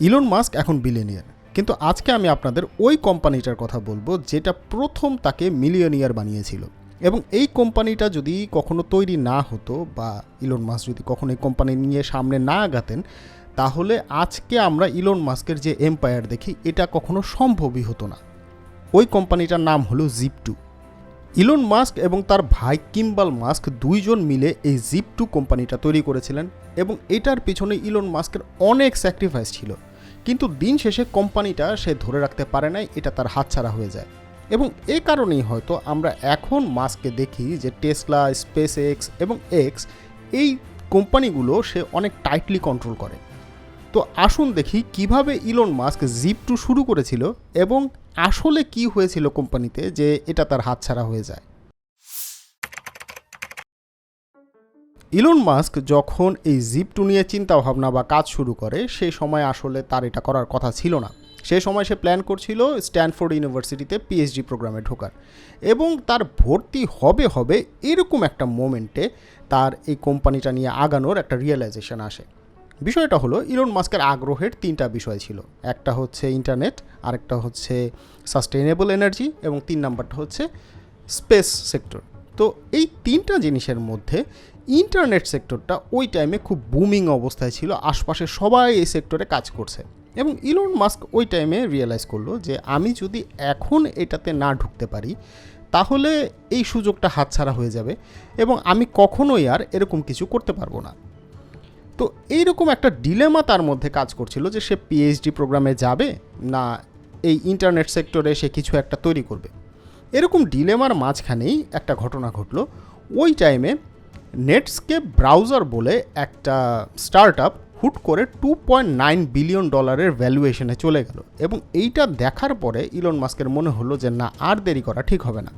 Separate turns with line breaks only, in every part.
Elon Musk এখন billionaire কিন্তু আজকে আমি আপনাদের ওই কোম্পানিটার কথা বলব যেটা প্রথম তাকে মিলিয়নিয়ার বানিয়েছিল। এবং এই কোম্পানিটা যদি কখনো তৈরি না হতো বা ইলন মাস্ক যদি কখনো এই কোম্পানি নিয়ে সামনে না আগাতেন, তাহলে আজকে আমরা ইলন মাস্কের যে এম্পায়ার দেখি, এটা কখনো সম্ভবই হতো না। ওই কোম্পানিটার নাম হলো জিপ টু ইলন মাস্ক এবং তার ভাই কিম্বাল মাস্ক দুইজন মিলে এই জিপ টু কোম্পানিটা তৈরি করেছিলেন এবং এটার পিছনে ইলন মাস্কের অনেক স্যাক্রিফাইস ছিল। কিন্তু দিন শেষে কোম্পানিটা সে ধরে রাখতে পারে নাই, এটা তার হাতছাড়া হয়ে যায়। এবং এ কারণেই হয়তো আমরা এখন মাস্ককে দেখি যে টেসলা স্পেস এক্স এবং এক্স এই কোম্পানিগুলো সে অনেক টাইটলি কন্ট্রোল করে। তো আসুন দেখি কীভাবে ইলন মাস্ক জিপ টু শুরু করেছিল এবং আসলে কি হয়েছিল কোম্পানিতে যে এটা তার হাতছাড়া হয়ে যায়। ইলন মাস্ক যখন এই জিপ টু নিয়ে চিন্তা ভাবনা বা কাজ শুরু করে সেই সময় আসলে তার এটা করার কথা ছিল না। সেই সময় সে প্ল্যান করছিল স্ট্যানফোর্ড ইউনিভার্সিটিতে পিএইচডি প্রোগ্রামে ঢোকার এবং তার ভর্তি হবে হবে এরকম একটা মোমেন্টে তার এই কোম্পানিটা নিয়ে আগানোর একটা রিয়েলাইজেশন আসে। বিষয়টা হলো ইলন মাস্কের আগ্রহের তিনটা বিষয় ছিল। একটা হচ্ছে ইন্টারনেট, আরেকটা হচ্ছে সাস্টেইনেবল এনার্জি এবং তিন নাম্বারটা হচ্ছে স্পেস সেক্টর। তো এই তিনটা জিনিসের মধ্যে ইন্টারনেট সেক্টরটা ওই টাইমে খুব বুমিং অবস্থায় ছিল, আশপাশে সবাই এই সেক্টরে কাজ করছে। এবং ইলন মাস্ক ওই টাইমে রিয়েলাইজ করল যে আমি যদি এখন এটাতে না ঢুকতে পারি, তাহলে এই সুযোগটা হাতছাড়া হয়ে যাবে এবং আমি কখনোই আর এরকম কিছু করতে পারব না। তো এইরকম একটা ডিলেমা তার মধ্যে কাজ করছিল যে সে পিএইচডি প্রোগ্রামে যাবে না এই ইন্টারনেট সেক্টরে সে কিছু একটা তৈরি করবে। এরকম ডিলেমার মাঝখানেই একটা ঘটনা ঘটলো। ওই টাইমে নেটস্কেপ ব্রাউজার বলে একটা স্টার্ট আপ হুট করে টু পয়েন্ট নাইন বিলিয়ন ডলারের ভ্যালুয়েশনে চলে গেল এবং এইটা দেখার পরে ইলন মাস্কের মনে হলো যে না, আর দেরি করা ঠিক হবে না।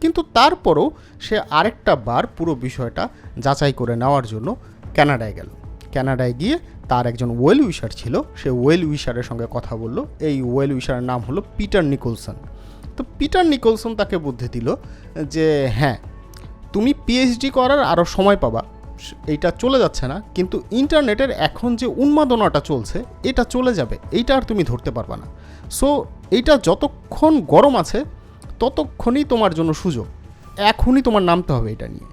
কিন্তু তারপরও সে আরেকটা বার পুরো বিষয়টা যাচাই করে নেওয়ার জন্য ক্যানাডায় গেল। ক্যানাডায় গিয়ে তার একজন ওয়েল উইশার ছিল, সে ওয়েল উইশারের সঙ্গে কথা বলল। এই ওয়েল উইশারের নাম হলো পিটার নিকোলসন। তো পিটার নিকোলসন তাকে বুদ্ধি দিল যে হ্যাঁ তুমি পিএইচডি করার আরও সময় পাবা। এইটা চলে যাচ্ছে না, কিন্তু ইন্টারনেটের এখন যে উন্মাদনাটা চলছে, এটা চলে যাবে। এইটা আর তুমি ধরতে পারবা না। সো এইটা যতক্ষণ গরম আছে, ততক্ষণই তোমার জন্য সুযোগ। এখনই তোমার নামতে হবে এটা নিয়ে।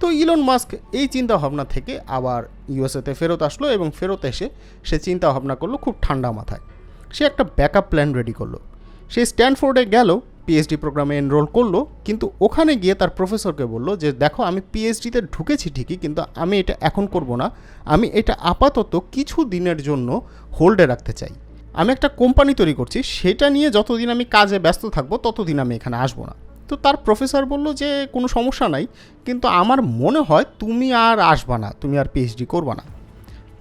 তো ইলন মাস্ক এই চিন্তা ভাবনা থেকে আবার ইউএসএতে ফেরত আসলো এবং ফেরত এসে সে চিন্তা ভাবনা করল খুব ঠান্ডা মাথায়। সে একটা ব্যাকআপ প্ল্যান রেডি করল। সে স্ট্যানফোর্ডে গেল পিএইচডি প্রোগ্রামে এনরোল করল, কিন্তু ওখানে গিয়ে তার প্রফেসরকে বলল যে, দেখো, আমি পিএইচডিতে ঢুকেছি ঠিকই, কিন্তু আমি এটা এখন করব না। আমি এটা আপাতত কিছু দিনের জন্য হোল্ডে রাখতে চাই। আমি একটা কোম্পানি তৈরি করছি, সেটা নিয়ে যতদিন আমি কাজে ব্যস্ত থাকব, ততদিন আমি এখানে আসব না। তো তার প্রফেসর বলল যে, কোনো সমস্যা নাই, কিন্তু আমার মনে হয় তুমি আর আসবা না, তুমি আর পিএইচডি করবা না।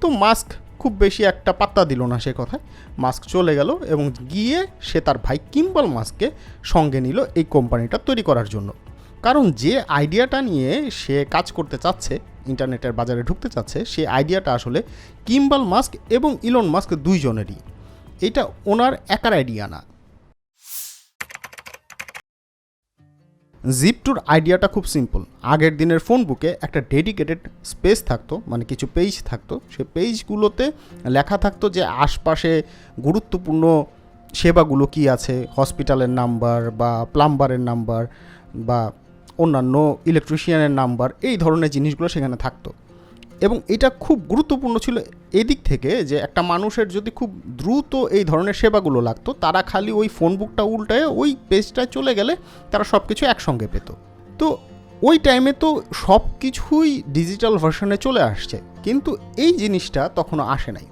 তো মাস্ক খুব বেশি একটা পাত্তা দিল না সে কথায়। মাস্ক চলে গেল এবং গিয়ে সে তার ভাই কিম্বল মাস্ককে সঙ্গে নিল এই কোম্পানিটা তৈরি করার জন্য। কারণ যে আইডিয়াটা নিয়ে সে কাজ করতে চাচ্ছে, ইন্টারনেটের বাজারে ঢুকতে চাচ্ছে সেই আইডিয়াটা আসলে কিম্বল মাস্ক এবং ইলন মাস্ক দুইজনেরই। এটা ওনার একার আইডিয়া না। জিপটুর আইডিয়াটা খুব সিম্পল আগের দিনের ফোন বুকে একটা ডেডিকেটেড স্পেস থাকতো মানে কিছু পেজ থাকতো। সে পেজগুলোতে লেখা থাকতো যে আশপাশে গুরুত্বপূর্ণ সেবাগুলো কি আছে হসপিটালের নাম্বার বা প্লাম্বারের নাম্বার বা অন্যান্য ইলেকট্রিশিয়ানের নাম্বার এই ধরনের জিনিসগুলো সেখানে থাকতো। এবং এটা খুব গুরুত্বপূর্ণ ছিল এদিক থেকে যে একটা মানুষের যদি খুব দ্রুত এই ধরনের সেবাগুলো লাগতো, তারা খালি ওই ফোন বুকটা উল্টায় ওই পেজটায় চলে গেলে তারা সব কিছু একসঙ্গে পেত। তো ওই টাইমে তো সব কিছুই ডিজিটাল ভার্সনে চলে আসছে, কিন্তু এই জিনিসটা তখনও আসে নাই।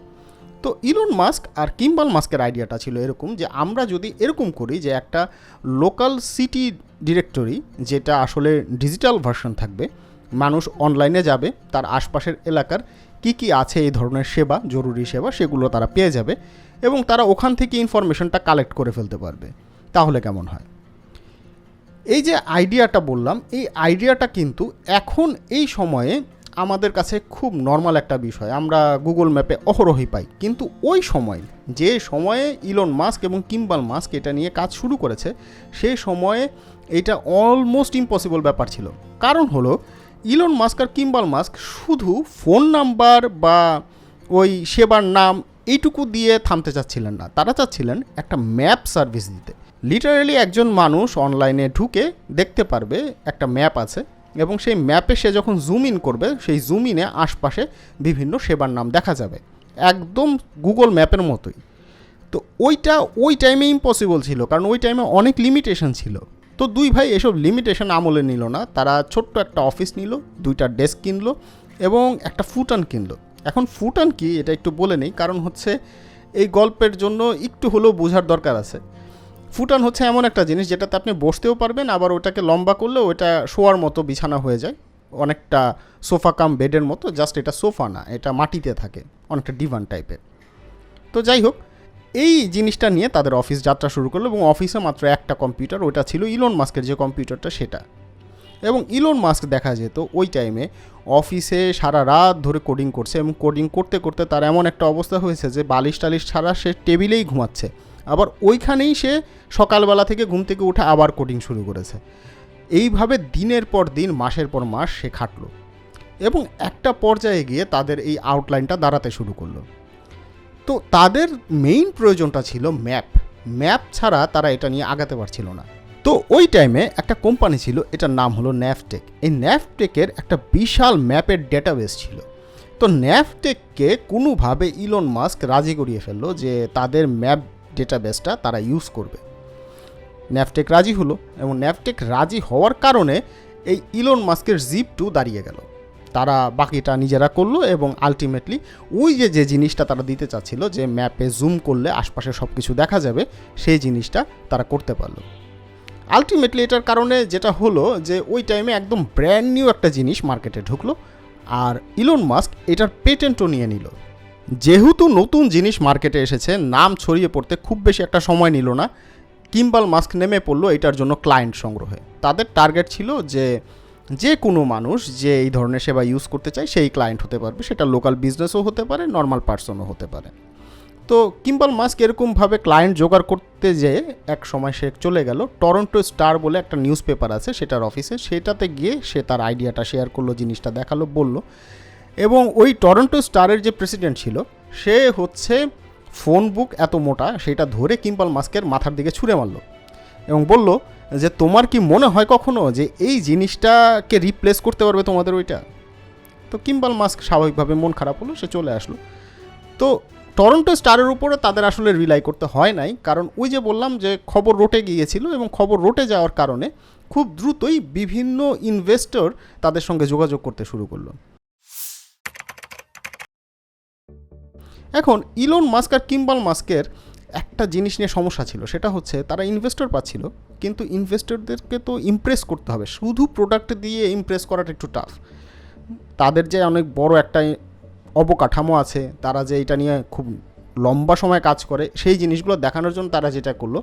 তো ইলন মাস্ক আর কিম্বাল মাস্কের আইডিয়াটা ছিল এরকম যে আমরা যদি এরকম করি যে একটা লোকাল সিটি ডিরেক্টরি যেটা আসলে ডিজিটাল ভার্সন থাকবে মানুষ অনলাইনে যাবে, তার আশপাশের এলাকার কি কি আছে, এই ধরনের সেবা, জরুরি সেবা, সেগুলো তারা পেয়ে যাবে এবং তারা ওখান থেকে ইনফরমেশনটা কালেক্ট করে ফেলতে পারবে। তাহলে কেমন হয়? এই যে আইডিয়াটা বললাম, এই আইডিয়াটা কিন্তু এখন এই সময়ে আমাদের কাছে খুব নর্মাল একটা বিষয়। আমরা গুগল ম্যাপে অহরহই পাই। কিন্তু ওই সময়, যে সময়ে ইলন মাস্ক এবং কিম্বাল মাস্ক এটা নিয়ে কাজ শুরু করেছে সেই সময়ে এটা অলমোস্ট ইম্পসিবল ব্যাপার ছিল। কারণ হলো ইলন মাস্ক আর কিম্বাল মাস্ক শুধু ফোন নাম্বার বা ওই সেবার নাম এইটুকু দিয়ে থামতে চাচ্ছিলেন না। তারা চাচ্ছিলেন একটা ম্যাপ সার্ভিস দিতে। লিটারালি একজন মানুষ অনলাইনে ঢুকে দেখতে পারবে একটা ম্যাপ আছে এবং সেই ম্যাপে সে যখন জুম ইন করবে, সেই জুম ইনে আশপাশে বিভিন্ন সেবার নাম দেখা যাবে। একদম গুগল ম্যাপের মতোই। তো ওইটা ওই টাইমে ইম্পসিবল ছিল, কারণ ওই টাইমে অনেক লিমিটেশন ছিল। তো দুই ভাই এসব লিমিটেশন আমলে নিল না। তারা ছোট্ট একটা অফিস নিল, দুইটা ডেস্ক কিনলো এবং একটা ফুটান কিনলো। এখন ফুটান কি এটা একটু বলে নেই, কারণ হচ্ছে এই গল্পের জন্য একটু হলেও বোঝার দরকার আছে। ফুটান হচ্ছে এমন একটা জিনিস যেটাতে আপনি বসতেও পারবেন, আবার ওটাকে লম্বা করলে ওটা শোয়ার মতো বিছানা হয়ে যায়। অনেকটা সোফা কাম বেডের মতো, জাস্ট এটা সোফা না, এটা মাটিতে থাকে, অনেকটা ডিভান টাইপের তো যাই হোক এই জিনিসটা নিয়ে তাদের অফিস যাত্রা শুরু করল এবং অফিসে মাত্র একটা কম্পিউটার ওটা ছিল ইলন মাস্কের যে কম্পিউটারটা সেটা। এবং ইলন মাস্ক দেখা যেত ওই টাইমে অফিসে সারা রাত ধরে কোডিং করছে এবং কোডিং করতে করতে তার এমন একটা অবস্থা হয়েছে যে বালিশ টালিশ ছাড়া সে টেবিলেই ঘুমাচ্ছে। আবার ওইখানেই সে সকালবেলা থেকে ঘুম থেকে উঠে আবার কোডিং শুরু করেছে। এইভাবে দিনের পর দিন, মাসের পর মাস সে খাটলো। এবং একটা পর্যায়ে গিয়ে তাদের এই আউটলাইনটা দাঁড়াতে শুরু করল। তো তাদের মেইন প্রয়োজনটা ছিল ম্যাপ ম্যাপ ছাড়া তারা এটা নিয়ে আগাতে পারছিল না। তো ওই টাইমে একটা কোম্পানি ছিল, এটার নাম হলো ন্যাফটেক এই ন্যাফটেকের একটা বিশাল ম্যাপের ডেটাবেস ছিল। তো ন্যাফটেককে কোনোভাবে ইলন মাস্ক রাজি করিয়ে ফেলল যে তাদের ম্যাপ ডেটাবেসটা তারা ইউজ করবে। ন্যাফটেক রাজি হলো এবং ন্যাফটেক রাজি হওয়ার কারণে এই ইলন মাস্কের জিপ টু দাঁড়িয়ে গেল। তারা বাকিটা নিজেরা করল এবং আলটিমেটলি ওই যে যে জিনিসটা তারা দিতে চাচ্ছিল, যে ম্যাপে জুম করলে আশপাশে সব কিছু দেখা যাবে, সেই জিনিসটা তারা করতে পারল। আলটিমেটলি এটার কারণে যেটা হলো যে, ওই টাইমে একদম ব্র্যান্ড নিউ একটা জিনিস মার্কেটে ঢুকলো আর ইলন মাস্ক এটার পেটেন্টও নিয়ে নিল। যেহেতু নতুন জিনিস মার্কেটে এসেছে, নাম ছড়িয়ে পড়তে খুব বেশি একটা সময় নিল না, কিম্বাল মাস্ক নেমে পড়ল এটার জন্য ক্লায়েন্ট সংগ্রহে। তাদের টার্গেট ছিল যে যে কোনো মানুষ যে এই ধরনের সেবা ইউজ করতে চায় সেই ক্লায়েন্ট হতে পারবে, সেটা লোকাল বিজনেসও হতে পারে নর্মাল পার্সনও হতে পারে। তো কিম্বল মাস্ক এরকমভাবে ক্লায়েন্ট জোগাড় করতে যেয়ে এক সময় সে চলে গেল টরন্টো স্টার বলে একটা নিউজ পেপার আছে সেটার অফিসে সেটাতে গিয়ে সে তার আইডিয়াটা শেয়ার করল, জিনিসটা দেখাল, বলল। এবং ওই টরন্টো স্টারের যে প্রেসিডেন্ট ছিল, সে হচ্ছে ফোন বুক এত মোটা, সেটা ধরে কিম্বল মাস্কের মাথার দিকে ছুঁড়ে মারলো। এবং বলল যে, তোমার কি মনে হয় কখনো যে এই জিনিসটাকে রিপ্লেস করতে পারবে তোমাদের ওইটা? তো কিম্বাল মাস্ক স্বাভাবিকভাবে মন খারাপ হলো, সে চলে আসলো। তো টরন্টো স্টারের উপরে তাদের আসলে রিলাই করতে হয় নাই, কারণ ওই যে বললাম যে, খবর রোটে গিয়েছিল এবং খবর রোটে যাওয়ার কারণে খুব দ্রুতই বিভিন্ন ইনভেস্টর তাদের সঙ্গে যোগাযোগ করতে শুরু করল। এখন ইলন মাস্ক আর কিম্বাল মাস্কের একটা জিনিস নিয়ে সমস্যা ছিল, সেটা হচ্ছে তারা ইনভেস্টর পাচ্ছিল, কিন্তু ইনভেস্টরদেরকে তো ইমপ্রেস করতে হবে। শুধু প্রোডাক্ট দিয়ে ইমপ্রেস করাটা একটু টাফ তাদের যে অনেক বড় একটা অবকাঠামো আছে, তারা যে এটা নিয়ে খুব লম্বা সময় কাজ করে, সেই জিনিসগুলো দেখানোর জন্য তারা যেটা করল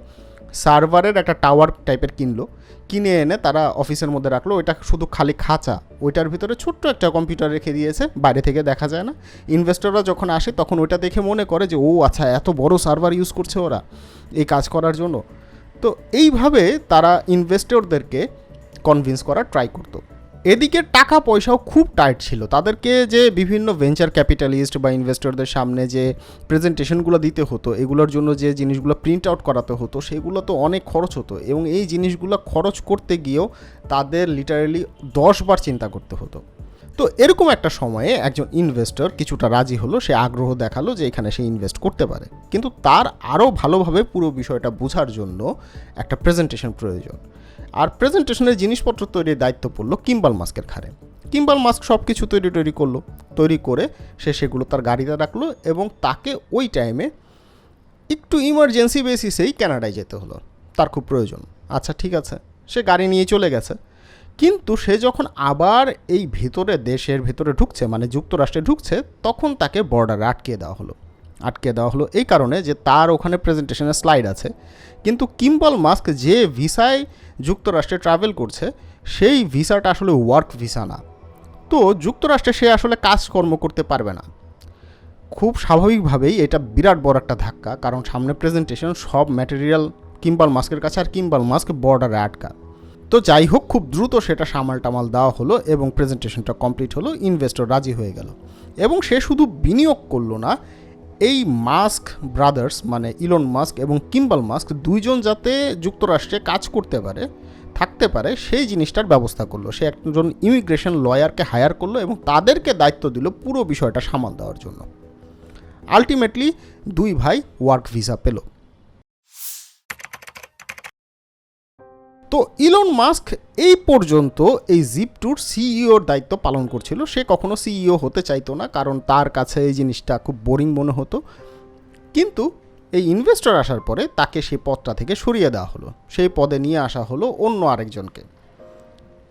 সার্ভারের একটা টাওয়ার টাইপের কিনলো। কিনে এনে তারা অফিসের মধ্যে রাখল। ওইটা শুধু খালি খাঁচা। ওইটার ভিতরে ছোট্ট একটা কম্পিউটার রেখে দিয়েছে। বাইরে থেকে দেখা যায় না। ইনভেস্টররা যখন আসে, তখন ওইটা দেখে মনে করে যে, ও আচ্ছা এত বড় সার্ভার ইউজ করছে ওরা এই কাজ করার জন্য। তো এইভাবে তারা ইনভেস্টরদেরকে কনভিন্স করা ট্রাই করতো। এদিকে টাকা পয়সাও খুব টাইট ছিল। তাদেরকে যে বিভিন্ন ভেঞ্চার ক্যাপিটালিস্ট বা ইনভেস্টরদের সামনে যে প্রেজেন্টেশনগুলো দিতে হতো, এগুলোর জন্য যে জিনিসগুলো প্রিন্ট আউট করাতে হতো, সেগুলো তো অনেক খরচ হতো এবং এই জিনিসগুলো খরচ করতে গিয়েও তাদের লিটারেলি দশবার চিন্তা করতে হতো। তো এরকম একটা সময়ে একজন ইনভেস্টর কিছুটা রাজি হলো, সে আগ্রহ দেখাল যে এখানে সে ইনভেস্ট করতে পারে। কিন্তু তার আরও ভালোভাবে পুরো বিষয়টা বোঝার জন্য একটা প্রেজেন্টেশন প্রয়োজন। আর প্রেজেন্টেশনের জিনিসপত্র তৈরির দায়িত্ব পড়ল কিম্বাল মাস্কের ঘাড়ে। কিম্বাল মাস্ক সব কিছু তৈরি তৈরি করল, তৈরি করে সে সেগুলো তার গাড়িতে রাখল এবং তাকে ওই টাইমে একটু ইমার্জেন্সি বেসিসেই ক্যানাডায় যেতে হলো। তার খুব প্রয়োজন। আচ্ছা ঠিক আছে। সে গাড়ি নিয়ে চলে গেছে। কিন্তু সে যখন আবার এই ভেতরে দেশের ভেতরে ঢুকছে মানে যুক্তরাষ্ট্রে ঢুকছে, তখন তাকে বর্ডারে আটকে দেওয়া হলো। আটকে দেওয়া হলো এই কারণে যে তার ওখানে প্রেজেন্টেশনের স্লাইড আছে। কিন্তু কিম্বল মাস্ক যে ভিসায় যুক্তরাষ্ট্রে ট্রাভেল করছে, সেই ভিসাটা আসলে ওয়ার্ক ভিসা না। তো যুক্তরাষ্ট্রে সে আসলে কাজকর্ম করতে পারবে না। খুব স্বাভাবিকভাবেই এটা বিরাট বড় একটা ধাক্কা, কারণ সামনে প্রেজেন্টেশন সব ম্যাটেরিয়াল কিম্বাল মাস্কের কাছে আর কিম্বাল মাস্ক বর্ডারে আটকা। তো যাই হোক, খুব দ্রুত সেটা সামাল টামাল দেওয়া হলো এবং প্রেজেন্টেশনটা কমপ্লিট হলো ইনভেস্টর রাজি হয়ে গেল। এবং সে শুধু বিনিয়োগ করল না, এই মাস্ক ব্রাদার্স মানে ইলন মাস্ক এবং কিম্বাল মাস্ক দুইজন যাতে যুক্তরাষ্ট্রে কাজ করতে পারে, থাকতে পারে, সেই জিনিসটার ব্যবস্থা করল। সে একজন ইমিগ্রেশন লয়ারকে হায়ার করল এবং তাদেরকে দায়িত্ব দিল পুরো বিষয়টা সামাল দেওয়ার জন্য। আলটিমেটলি দুই ভাই ওয়ার্ক ভিসা পেল। তো ইলন মাস্ক এই পর্যন্ত এই জিপ টুর সিইওর দায়িত্ব পালন করছিল। সে কখনো সিইও হতে চাইতো না, কারণ তার কাছে এই জিনিসটা খুব বোরিং মনে হতো। কিন্তু এই ইনভেস্টর আসার পরে তাকে সেই পদটা থেকে সরিয়ে দেওয়া হলো। সেই পদে নিয়ে আসা হলো অন্য আরেকজনকে।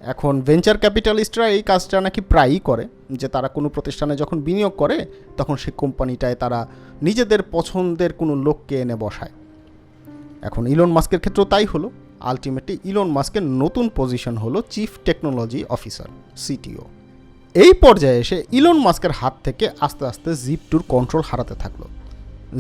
এখন ভেঞ্চার ক্যাপিটালিস্টরা এই কাজটা নাকি প্রায়ই করে, যে তারা কোনো প্রতিষ্ঠানে যখন বিনিয়োগ করে, তখন সেই কোম্পানিটায় তারা নিজেদের পছন্দের কোনো লোককে এনে বসায়। এখন ইলন মাস্কের ক্ষেত্রেও তাই হলো। আলটিমেটলি ইলন মাস্কের নতুন পজিশন হলো চিফ টেকনোলজি অফিসার সিটিও এই পর্যায়ে এসে ইলন মাস্কের হাত থেকে আস্তে আস্তে জিপ টুর কন্ট্রোল হারাতে থাকল।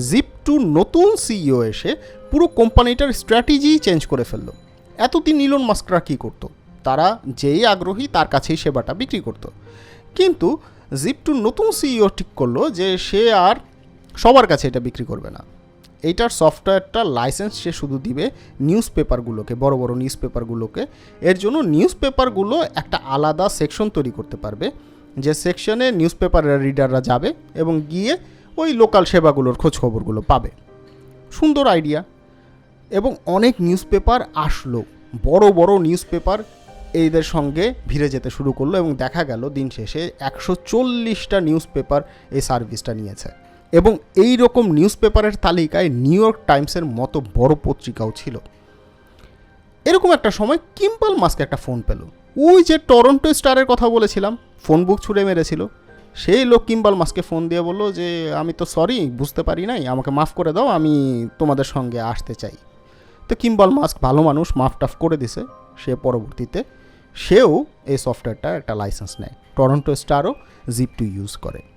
জিপ টু নতুন সিইও এসে পুরো কোম্পানিটার স্ট্র্যাটেজি চেঞ্জ করে ফেলল। এতদিন ইলন মাস্করা কী করতো? তারা যেই আগ্রহী তার কাছেই সেবাটা বিক্রি করতো। কিন্তু জিপ টু নতুন সিইও ঠিক করল যে সে আর সবার কাছে এটা বিক্রি করবে না। এইটার সফটওয়্যারটা লাইসেন্স সে শুধু দিবে নিউজ পেপারগুলোকে বড় বড় নিউজ পেপারগুলোকে এর জন্য নিউজ পেপারগুলো একটা আলাদা সেকশন তৈরি করতে পারবে, যে সেকশনে নিউজ পেপারের রিডাররা যাবে এবং গিয়ে ওই লোকাল সেবাগুলোর খোঁজ খবরগুলো পাবে। সুন্দর আইডিয়া। এবং অনেক নিউজ পেপার আসলো, বড় বড় নিউজ পেপার এইদের সঙ্গে ভিড়ে যেতে শুরু করল এবং দেখা গেল দিন শেষে একশো চল্লিশটা নিউজ পেপার এই সার্ভিসটা নিয়েছে। এবং এই রকম নিউজ পেপারের তালিকায় নিউ ইয়র্ক টাইমসের মতো বড় পত্রিকাও ছিল। এরকম একটা সময় কিম্পল মাস্ক একটা ফোন পেল। ওই যে টরন্টো স্টারের কথা বলেছিলাম, ফোন বুক ছুঁড়ে মেরেছিল। সেই লোক কিম্বাল মাস্কে ফোন দিয়ে বলল যে, আমি তো সরি, বুঝতে পারি নাই, আমাকে মাফ করে দাও, আমি তোমাদের সঙ্গে আসতে চাই। তো কিম্বাল মাস্ক ভালো মানুষ, মাফ টাফ করে দিছে। সে পরবর্তীতে সেও এই সফটওয়্যারটার একটা লাইসেন্স নেয়। টরন্টো স্টারও জিপ টু ইউজ করে।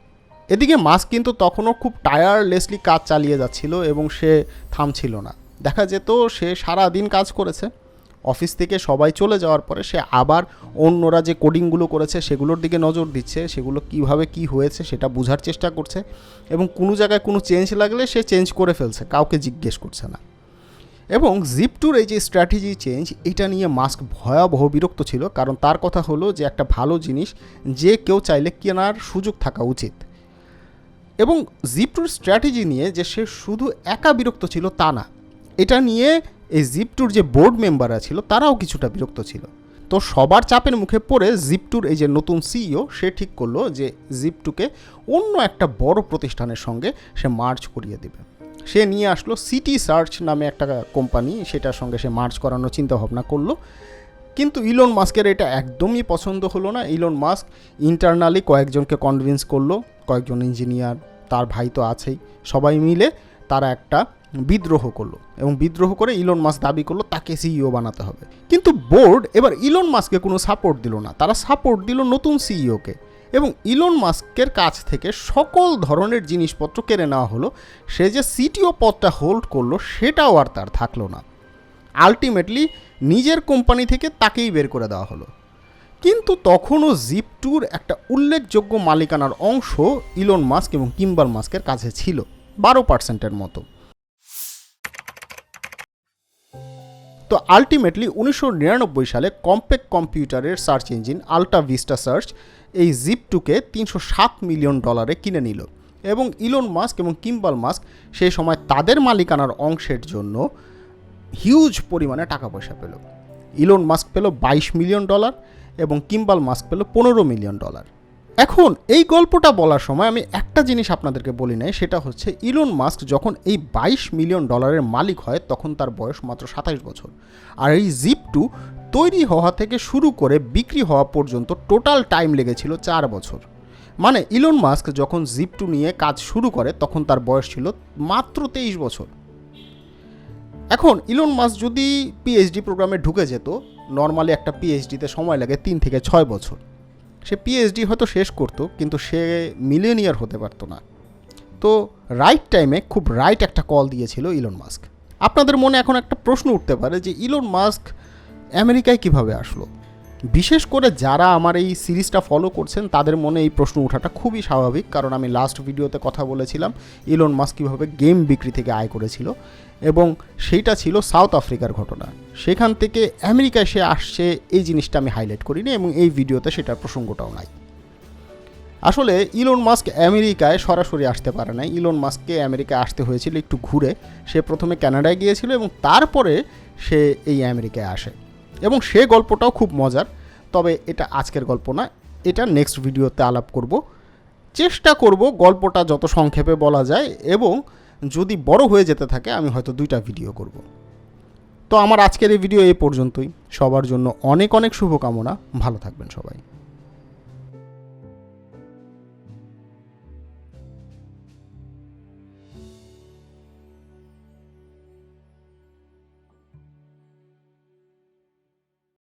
এদিকে মাস্ক কিন্তু তখনও খুব টায়ারলেসলি কাজ চালিয়ে যাচ্ছিল এবং সে থামছিল না। দেখা যেত সে সারা দিন কাজ করেছে। অফিস থেকে সবাই চলে যাওয়ার পরে সে আবার অন্যরা যে কোডিংগুলো করেছে সেগুলোর দিকে নজর দিচ্ছে, সেগুলো কীভাবে কি হয়েছে সেটা বোঝার চেষ্টা করছে এবং কোনো জায়গায় কোনো চেঞ্জ লাগলে সে চেঞ্জ করে ফেলছে, কাউকে জিজ্ঞেস করছে না। এবং জিপটুর এই যে স্ট্র্যাটেজি চেঞ্জ এটা নিয়ে মাস্ক ভয়াবহ বিরক্ত ছিল। কারণ তার কথা হলো যে একটা ভালো জিনিস যে কেউ চাইলে কেনার সুযোগ থাকা উচিত। এবং জিপটুর স্ট্র্যাটেজি নিয়ে যে সে শুধু একা বিরক্ত ছিল তা না, এটা নিয়ে এই জিপটুর যে বোর্ড মেম্বাররা ছিল, তারাও কিছুটা বিরক্ত ছিল। তো সবার চাপের মুখে পড়ে জিপটুর এই যে নতুন সিইও সে ঠিক করল যে জিপটুকে অন্য একটা বড় প্রতিষ্ঠানের সঙ্গে সে মার্চ করিয়ে দেবে। সে নিয়ে আসলো সিটি সার্চ নামে একটা কোম্পানি সেটার সঙ্গে সে মার্চ করানোর চিন্তা ভাবনা করল। কিন্তু ইলন মাস্কের এটা একদমই পছন্দ হলো না। ইলন মাস্ক ইন্টারনালি কয়েকজনকে কনভিন্স করল। কয়েকজন ইঞ্জিনিয়ার, তার ভাই তো আছেই, সবাই মিলে তারা একটা বিদ্রোহ করল এবং বিদ্রোহ করে ইলন মাস দাবি করল তাকে সিইও বানাতে হবে। কিন্তু বোর্ড এবার ইলন মাস্ককে কোনো সাপোর্ট দিল না। তারা সাপোর্ট দিল নতুন সিইওকে এবং ইলন মাস্কের কাছ থেকে সকল ধরনের জিনিসপত্র কেড়ে নেওয়া হলো। সে যে সিটিও পদটা হোল্ড করল সেটাও আর তার থাকল না। আলটিমেটলি নিজের কোম্পানি থেকে তাকেই বের করে দেওয়া হলো। কিন্তু তখনও জিপ টুর একটা উল্লেখযোগ্য মালিকানার অংশ ইলন মাস্ক এবং কিম্বাল মাস্কের কাছে ছিল, বারো পার্সেন্টের মতো। তো আলটিমেটলি উনিশশো নিরানব্বই সালে কম্প্যাক্ট কম্পিউটারের search engine AltaVista search এই জিপ টুকে তিনশো সাত মিলিয়ন ডলারে কিনে নিল এবং ইলন মাস্ক এবং কিম্বাল মাস্ক সেই সময় তাদের মালিকানার অংশের জন্য হিউজ পরিমাণে টাকা পয়সা পেল। ইলন মাস্ক পেল বাইশ মিলিয়ন ডলার এবং কিম্বাল মাস্ক পেল পনেরো মিলিয়ন ডলার। এখন এই গল্পটা বলার সময় আমি একটা জিনিস আপনাদেরকে বলি নাই, সেটা হচ্ছে ইলন মাস্ক যখন এই বাইশ মিলিয়ন ডলারের মালিক হয়, তখন তার বয়স মাত্র সাতাইশ বছর। আর এই জিপ টু তৈরি হওয়া থেকে শুরু করে বিক্রি হওয়া পর্যন্ত টোটাল টাইম লেগেছিল চার বছর। মানে ইলন মাস্ক যখন জিপ টু নিয়ে কাজ শুরু করে, তখন তার বয়স ছিল মাত্র তেইশ বছর। এখন ইলন মাস্ক যদি পিএইচডি প্রোগ্রামে ঢুকে যেত নর্মালি একটা পিএইচডিতে সময় লাগে তিন থেকে ছয় বছর। সে পিএইচডি হয়তো শেষ করতো, কিন্তু সে মিলেনিয়ার হতে পারতো না। তো রাইট টাইমে খুব রাইট একটা কল দিয়েছিল ইলন মাস্ক আপনাদের মনে এখন একটা প্রশ্ন উঠতে পারে যে ইলন মাস্ক আমেরিকায় কীভাবে আসলো? বিশেষ করে যারা আমার এই সিরিজটা ফলো করছেন, তাদের মনে এই প্রশ্ন ওঠাটা খুবই স্বাভাবিক। কারণ আমি লাস্ট ভিডিওতে কথা বলেছিলাম ইলন মাস্ক কীভাবে গেম বিক্রি থেকে আয় করেছিল এবং সেইটা ছিল সাউথ আফ্রিকার ঘটনা। সেখান থেকে আমেরিকায় সে আসছে, এই জিনিসটা আমি হাইলাইট করিনি এবং এই ভিডিওতে সেটার প্রসঙ্গটাও নাই। আসলে ইলন মাস্ক আমেরিকায় সরাসরি আসতে পারে না ইলন মাস্ককে আমেরিকায় আসতে হয়েছিল একটু ঘুরে। সে প্রথমে কানাডায় গিয়েছিল এবং তারপরে সে এই আমেরিকায় আসে। এবং সে গল্পটাও খুব মজার। তবে এটা আজকের গল্প না, এটা নেক্সট ভিডিওতে আলাপ করব। চেষ্টা করব গল্পটা যত সংক্ষেপে বলা যায় এবং যদি বড় হয়ে যেতে থাকে আমি হয়তো দুইটা ভিডিও করব। তো আমার আজকের এই ভিডিও এ পর্যন্তই। সবার জন্য অনেক অনেক শুভকামনা। ভালো থাকবেন সবাই।